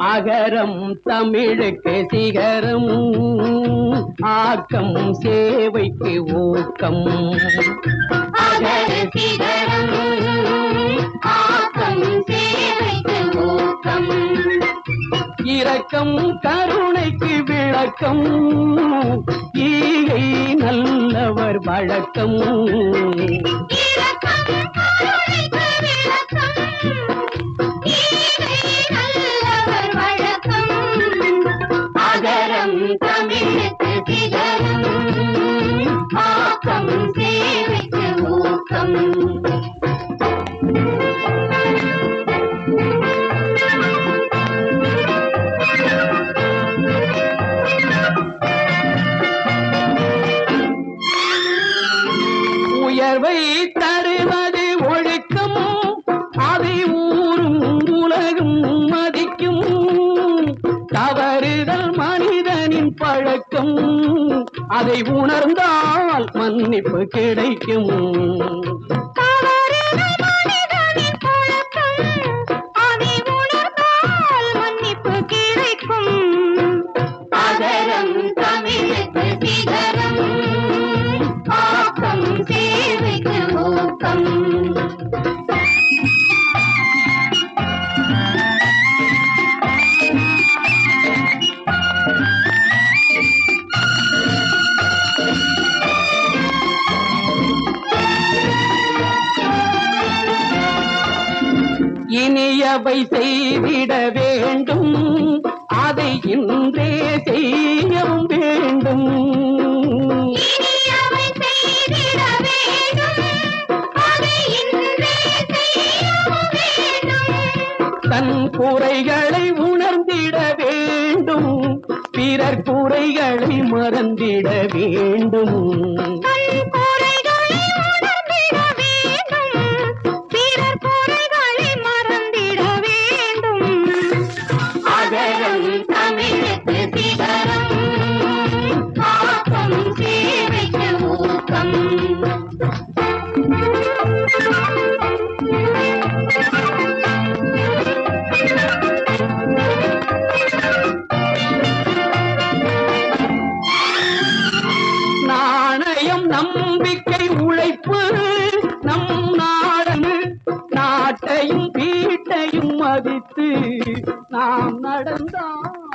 அகரம் தமிழுக்கு சிகரம் ஆக்கம் சேவைக்கு ஊக்கம். அகர சிகரம் ஆக்கம் சேவைக்கு ஊக்கம். இரக்கம் கருணைக்கு விளக்கம் ஈகை நல்லவர் வழக்கம். சேவைக்கு ஊக்கம். உயர்வை தருவது ஒழுக்கம். அதை ஊரும் உலகம் மதிக்கும். தவறுதல் மனிதனின் பழக்கம். அதை உணர்ந்தால் மன்னிப்பு கிடைக்கும். தவறுகள் இனியவை செய்திட வேண்டும். அதை இன்றே செய்யவும் வேண்டும். தன் குறைகளை உணர்ந்திட வேண்டும். பிறர் குறைகளை மறந்திட வேண்டும். நம்பிக்கை உழைப்பு நம் நாடு நாட்டையும் வீட்டையும் மதித்து நாம் நடந்தான்